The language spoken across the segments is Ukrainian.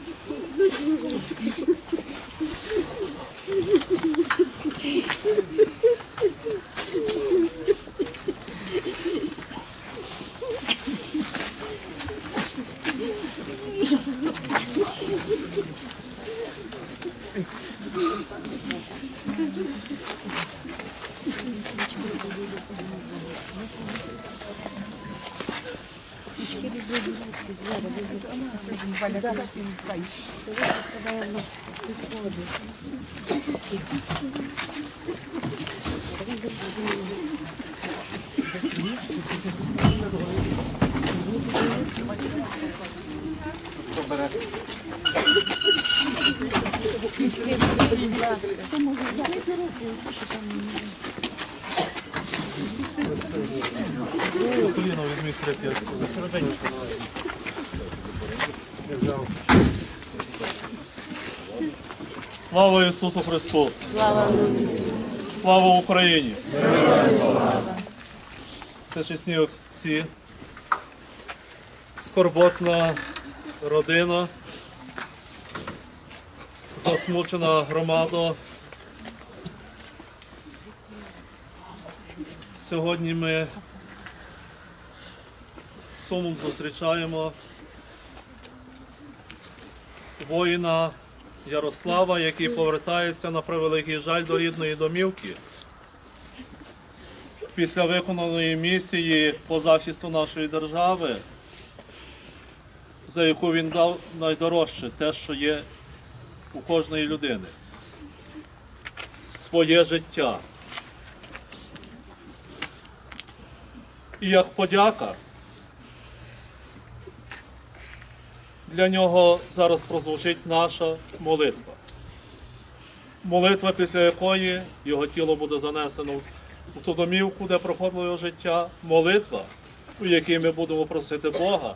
すごい。Коліно візьміть третє. Слава Ісусу Христу! Слава Слава Україні! Всечесні отці, скорботна родина, засмучена громада. Сьогодні ми сумом зустрічаємо воїна Ярослава, який повертається на превеликий жаль до рідної домівки. Після виконаної місії по захисту нашої держави, за яку він дав найдорожче те, що є у кожної людини. Своє життя. І як подяка для нього зараз прозвучить наша молитва. Молитва, після якої його тіло буде занесено в ту домівку, де проходило його життя. Молитва, у якій ми будемо просити Бога,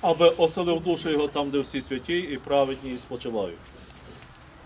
аби оселив душу його там, де всі святі і праведні і спочивають.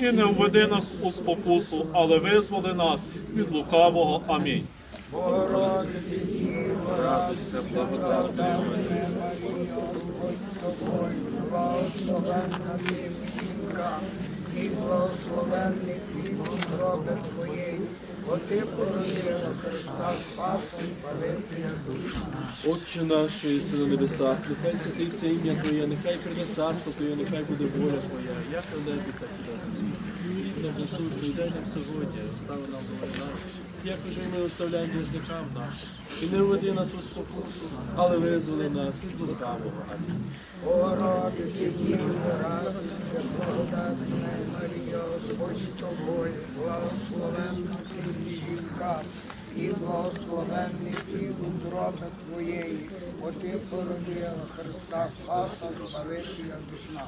І не введи нас у спокусу, але визволи нас від лукавого. Амінь. Богородиці, радуйся, благодатна Господь з тобою, благословенна ти жінка, і благословенний твоєї, бо ти породила Христа і Палителя душа. Отче наш, що єси на небесах, нехай святиться ім'я Твоє, нехай прийде царство Твоє, нехай буде воля Твоя, як на небі, так і на землі. Хліб наш насущний дай нам сьогодні, остави нам довольна, як уже ми оставляємо должникам нашим. І не введи нас у спокусу, але визволи нас від лукавого. Амінь. Богородиці, Діво, радуйся, благодатна Марія, Господь з тобою, благословенна між жінками, і благословенний плід утроби твоєї, бо ти породила Христа Спаса і Палителя душа.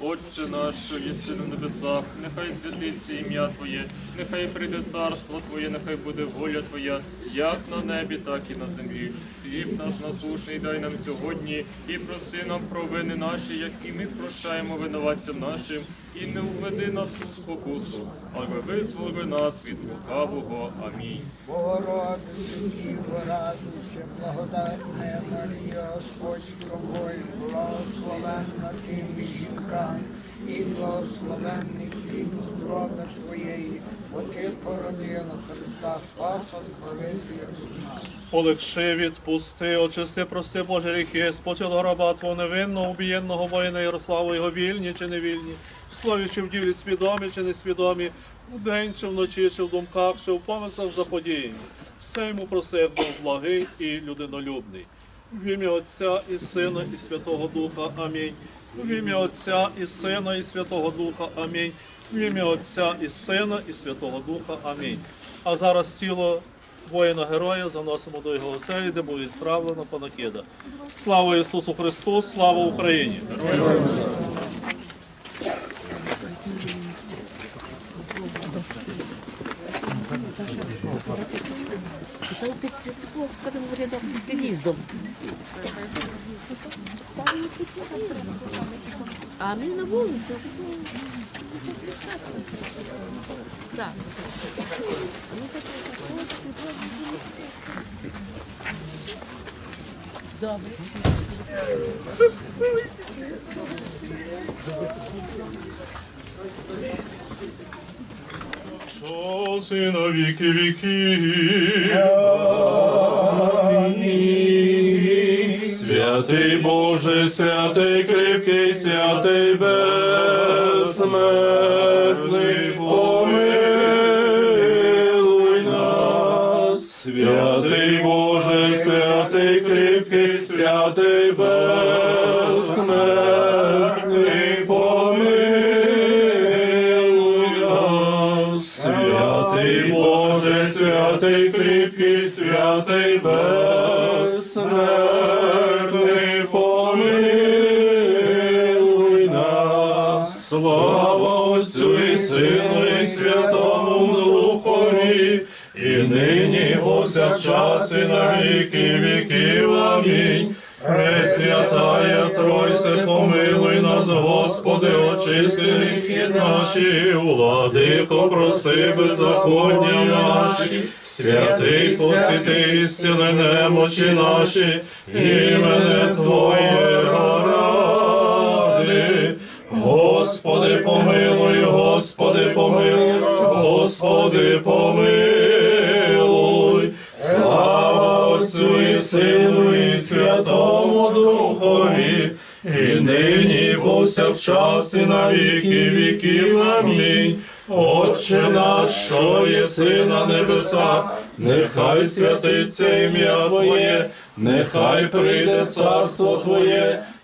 Отче наш, що єси на небесах, нехай святиться ім'я Твоє, нехай прийде царство Твоє, нехай буде воля Твоя, як на небі, так і на землі. Хліб наш насушний дай нам сьогодні, і прости нам провини наші, як і ми прощаємо винуватцям нашим, і не введи нас у спокусу, але визволи нас від лукавого. Амінь. Богородице, Діво, радуйся, благодатна Марія, Господь з тобою, благословенна ти між і благословенний плід утроби твоєї, бо ти породила Христа Спаса, Збавителя душа. Полегши, відпусти, очисти, прости Божі гріхи, спочило раба Твого невинного, убієнного воїна Ярослава, його вільні чи невільні, в слові чи в ділі свідомі чи несвідомі, вдень чи вночі, чи в думках, чи в помислах заподіянні. Все йому прости, як Бог благий і людинолюбний. В ім'я Отця і Сина, і Святого Духа. Амінь. В ім'я Отця і Сина, і Святого Духа. Амінь. В ім'я Отця і Сина, і Святого Духа. Амінь. А зараз тіло воїна-героя заносимо до його оселі, де буде відправлено панакида. Слава Ісусу Христу, слава Україні! Це скажімо, рядом під під'їздом. А ми на вулиці. Так. Добре. Час і на віки віки. Святий Боже, святий кріпкий, святий безсмертний, помилуй нас. Святий Боже, святий кріпкий, святий безсмертний, і на віки віків. Амінь. Пресвятая Тройце, помилуй нас, Господи, очисти гріхи наші, владико, прости беззаконня наші, святий посвяти, істили немочі наші, імене Твоє ради. Господи, помилуй, Господи, помилуй, Господи, помилуй. Сину і Святому Духові, і нині, і повсякчас, і на віки віків. Амінь. Отче наш, що єси на небесах, нехай святиться ім'я Твоє, нехай прийде царство Твоє.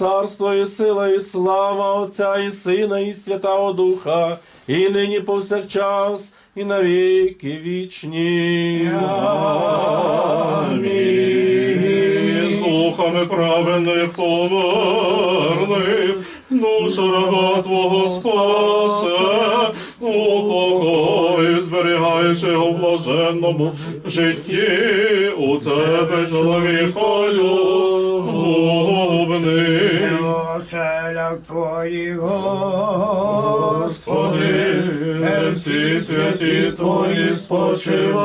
Царство і сила, і слава Отця і Сина, і Святого Духа, і нині повсякчас, і на віки вічні. Амінь. З духами праведних померлих, душа раба Твого спасе, у покої зберігаючи його в блаженному житті, у тебе чоловіка любний. Оселях Господи, всі святі Твої спочивають,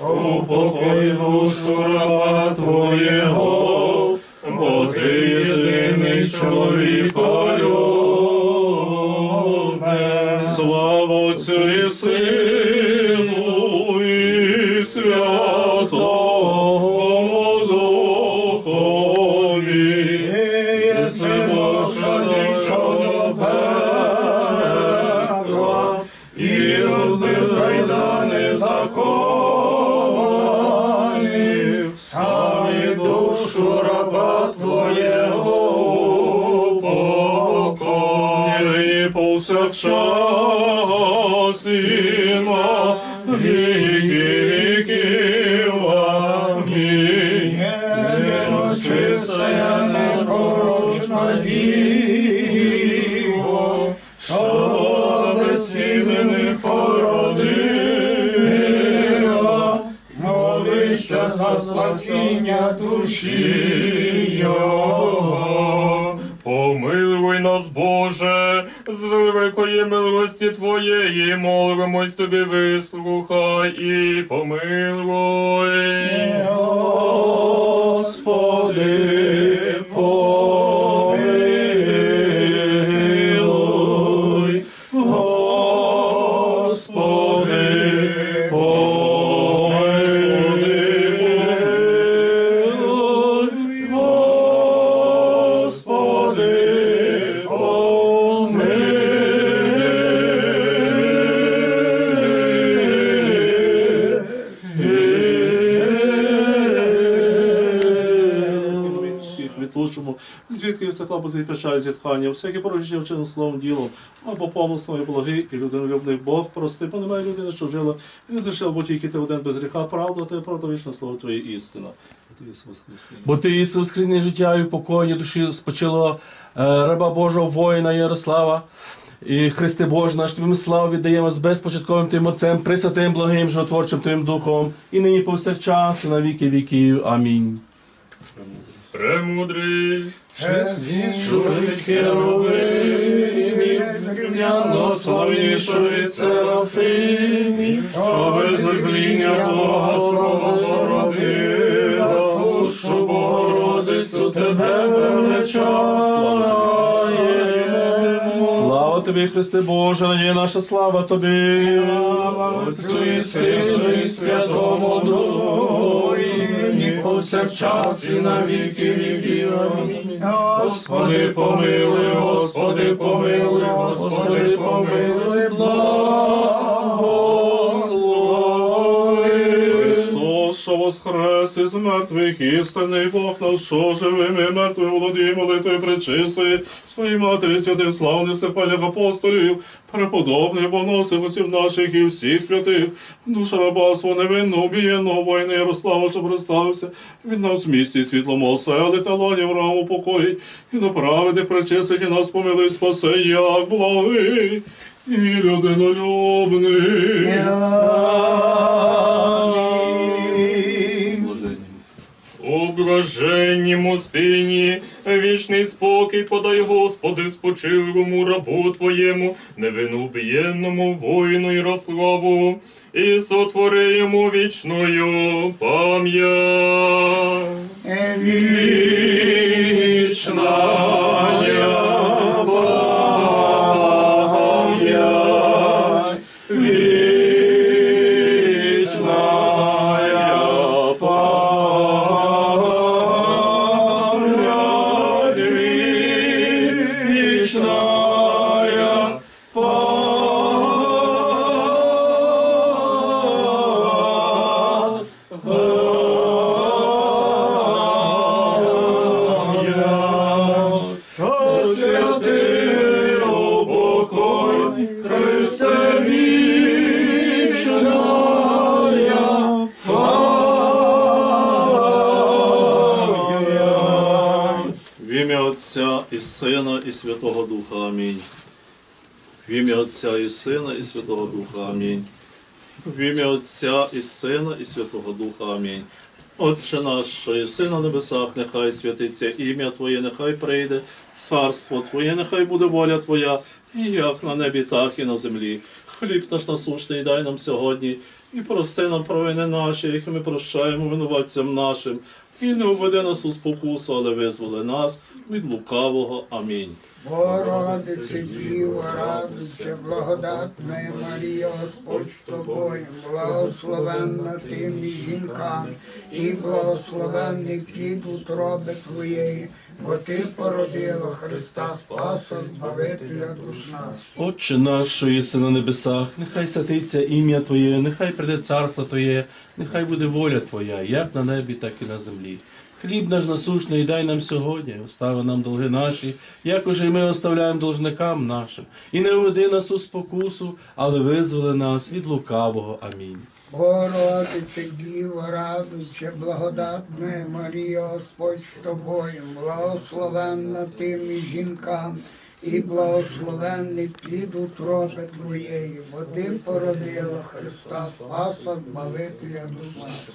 у покої душу повсякчас і на віки віків. Амінь. чистая, непорочна діво, що без породила, молися за спасіння душі його. Великої милості Твоєї, молимось Тобі, вислухай і помилуй. Господи, всяке порожнє вчинив словом ділом, або помислом і благий, і людинолюбний Бог прости, бо немає людини, що жила, і не зрішив, бо тільки ти один без гріха, правда, ти правда вічне слово Твоє істина. Бо ти Ісус воскресне життя і в покої душі спочило е, раба Божого воїна Ярослава. І Христе Боже наш, тобі ми славу віддаємо з безпочатковим Твоїм Отцем, присвятим, благим, животворчим Твоїм Духом, і нині повсякчас, і на віки віків. Амінь. Премудрість. Славнішу від Серафимів, що без закління Бога свого породила, сущу Богородицю тебе величаємо. Слава тобі, Христе Боже, надія наша слава тобі. Отцю і Сину і Святому Духу, і нині повсякчас і на віки віків. Амінь. Господи, помилуй, Господи, помилуй, Господи, помилуй, воскрес із мертвих, істинний Бог наш, що живим і мертвим володіє молитвою пречистої, своїй матері святих славних всехвальних апостолів, преподобних боносих осіб наших і всіх святих, душа раба свого невинно убієного воїна Ярослава, що представився, від нас в місті світлом оселить, та лоні в покоїть, і до праведних і нас помилуй, спаси, як благий і людинолюбний. Блаженнім спині вічний спокій подай, Господи, спочилому рабу Твоєму, невину убієнному воїну розславу, і сотвори йому вічною пам'ять. Вічная ім'я Отця і Сина, і Святого Духа. Амінь. В ім'я Отця і Сина, і Святого Духа. Амінь. В ім'я Отця і Сина, і Святого Духа. Амінь. Отче наш, що єси на небесах, нехай святиться ім'я Твоє, нехай прийде, царство Твоє, нехай буде воля Твоя, як на небі, так і на землі. Хліб наш насущний дай нам сьогодні, і прости нам провини наші, які ми прощаємо винуватцям нашим, і не уведи нас у спокусу, але визволи нас від лукавого. Амінь. Богородице Діво, радуйся, благодатна Марія, Господь з тобою, благословенна ти між жінками, і благословенний плід утроби твоєї, бо ти породила Христа Спаса, Збавителя душ наших. Отче наш, що єси на небесах, нехай святиться ім'я Твоє, нехай прийде царство Твоє, нехай буде воля Твоя, як на небі, так і на землі. Хліб наш насущний дай нам сьогодні, остави нам долги наші, як уже й ми оставляємо должникам нашим. І не введи нас у спокусу, але визволи нас від лукавого. Амінь. Богородице Діво, радуйся, благодатна Марія, Господь з тобою, благословенна ти між жінками, і благословенний плід утроби твоєї, бо ти породила Христа Спаса, Збавителя душ наших.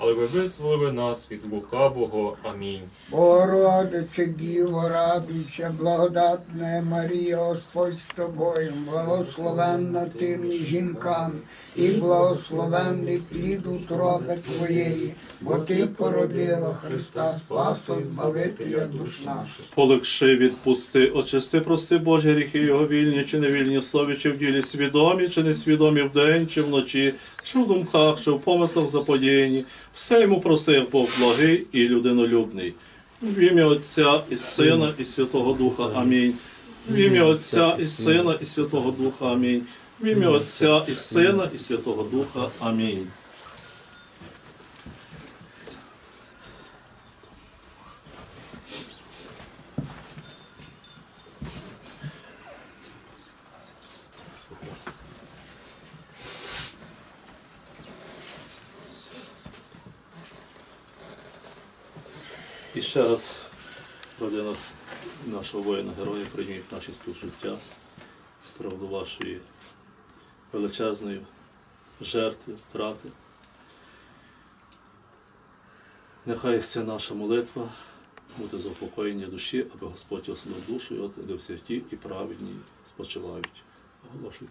але ви визволили нас від лукавого. Амінь. Богородице Діво, радуйся, благодатна Марія, Господь з тобою, благословенна ти між жінками, і благословенний плід утроби твоєї, бо ти породила Христа Спаса, Збавителя душ наших. Полегши, відпусти, очисти, прости Божі гріхи його вільні чи невільні в слові, чи в ділі свідомі, чи несвідомі вдень, чи вночі, чи в думках, що в помислах заподіяні. Все йому просив, Бог благий і людинолюбний. В ім'я Отця і Сина, і Святого Духа. Амінь. В ім'я Отця і Сина, і Святого Духа. Амінь. В ім'я Отця і Сина, і Святого Духа. Амінь. І ще раз, родина воїна-героя, прийміть наші співчуття з приводу вашої величезної жертви, втрати. Нехай ця наша молитва буде заупокоєння душі, аби Господь ослав душу, і от де всі ті і праведні спочивають. Оголошуйте.